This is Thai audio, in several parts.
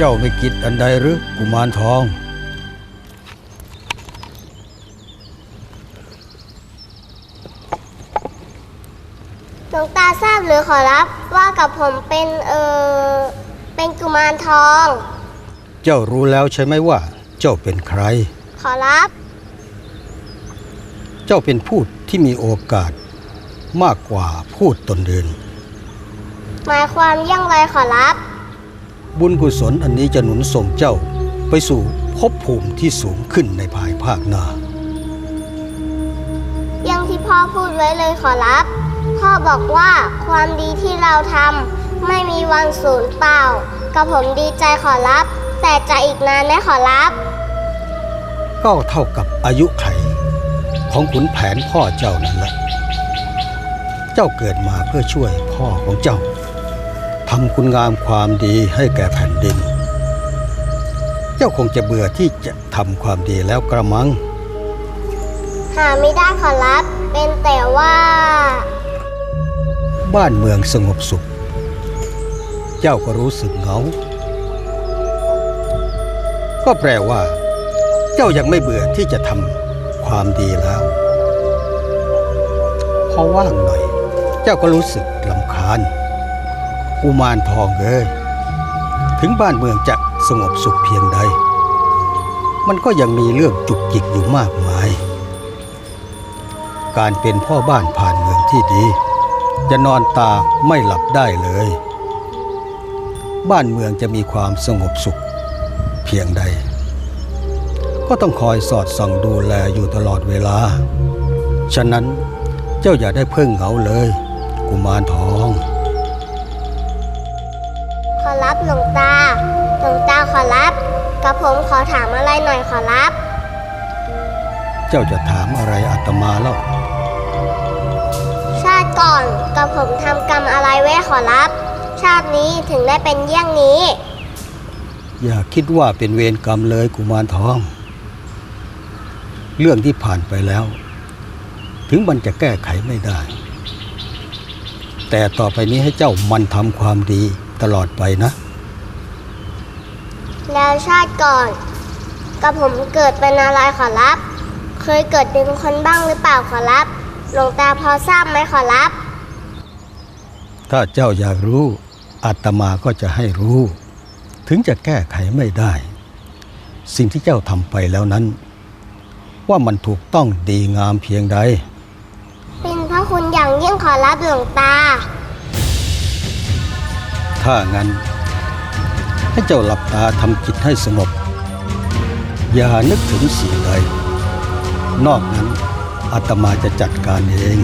เจ้าไม่คิดอันใดหรือกุมารทอง หลวงตาทราบหรือขอรับว่ากับผมเป็นเออเป็นกุมารทอง เจ้ารู้แล้วใช่ไหมว่า เจ้าเป็นใคร ขอรับ เจ้าเป็นผู้ที่มีโอกาสมากกว่าพูดตนเดิน หมายความอยังไรขอรับ บุญกุศลอันนี้จะหนุนส่งเจ้าไปสู่ภพภูมิที่สูงขึ้นในภายภาคหน้าอยังที่พ่อพูดไว้เลยขอรับ พ่อบอกว่าความดีที่เราทำไม่มีวันสูญเปล่า กับผมดีใจขอรับ แต่จะอีกนานไหมขอรับ ก็เท่ากับอายุไข ของขุนแผนพ่อเจ้านั่นแหละ เจ้าเกิดมาเพื่อช่วยพ่อของเจ้าทำคุณงามความดีให้แก่แผ่นดิน เจ้าคงจะเบื่อที่จะทำความดีแล้วกระมัง หาไม่ได้ขอรับ เป็นแต่ว่า บ้านเมืองสงบสุข เจ้าก็รู้สึกเหงา ก็แปลว่า เจ้ายังไม่เบื่อที่จะทำความดีแล้วพอว่างหน่อย เจ้าก็รู้สึกลำคาญ อุมานทองเอ้ยถึงบ้านเมืองจะสงบสุขเพียงใด มันก็ยังมีเรื่องจุกจิกอยู่มากมาย การเป็นพ่อบ้านผ่านเมืองที่ดี จะนอนตาไม่หลับได้เลย บ้านเมืองจะมีความสงบสุขเพียงใด ก็ต้องคอยสอดส่องดูแลอยู่ตลอดเวลา ฉะนั้นเจ้าอย่าได้เพิ่งเหงาเลย กุมารทอง รับหลวงตา หลวงตาขอรับกับผมขอถามอะไรหน่อยขอรับ เจ้าจะถามอะไรอาตมาแล้วชาติก่อนกับผมทำกรรมอะไรไว้ขอรับ ชาตินี้ถึงได้เป็นเยี่ยงนี้ อย่าคิดว่าเป็นเวรกรรมเลยกุมารทอง เรื่องที่ผ่านไปแล้ว ถึงมันจะแก้ไขไม่ได้ แต่ต่อไปนี้ให้เจ้ามันทำความดี ตลอดไปนะ แล้วชาติก่อนกับผมเกิดเป็นอะไรขอรับ เคยเกิดเป็นคนบ้างหรือเปล่าขอรับหลวงตาพอทราบไหมขอรับ ถ้าเจ้าอยากรู้อาตมาก็จะให้รู้ ถึงจะแก้ไขไม่ได้ สิ่งที่เจ้าทำไปแล้วนั้น ว่ามันถูกต้องดีงามเพียงใด เป็นพระคุณอย่างยิ่งขอรับหลวงตา ถ้างั้น ให้เจ้าหลับตาทำจิตให้สงบ อย่านึกถึงสิ่งใด นอกนั้นอาตมาจะจัดการเอง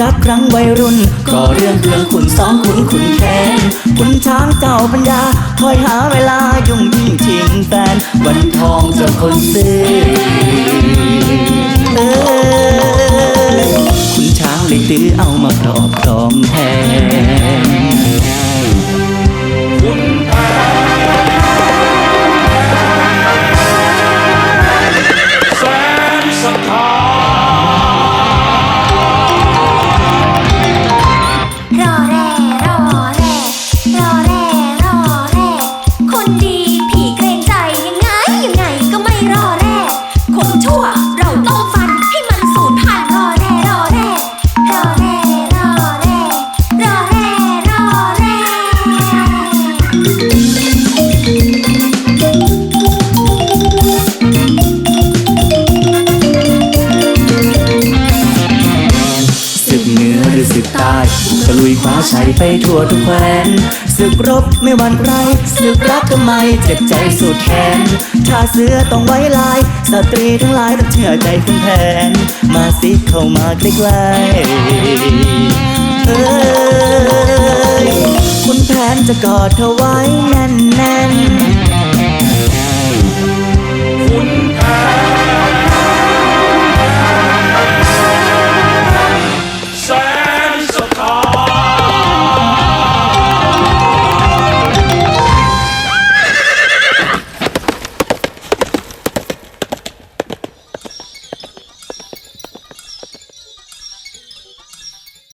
รักครั้งวัยรุ่นก็เรื่องเรื่องคุณสองคุณคุณแค้นคุณช้างเจ้าปัญญา คอยหาเวลายุ่งยิ่งทิ้งแฟนวันทองเจ้าคนซื้อเออคุณช้างเลยตื้อเอามาครอบครองแทน ทั่วทุกแคว้นศึกรบไม่หวั่นไรศึกรักทำไมเจ็บใจสุดแขนถ้าเสือต้องไว้ลาย สตรีทั้งหลายต้องเชื่อใจคุณแผน มาสิเข้ามาใกล้ๆเอ้ยคุณแผนจะกอดเธอไว้แน่น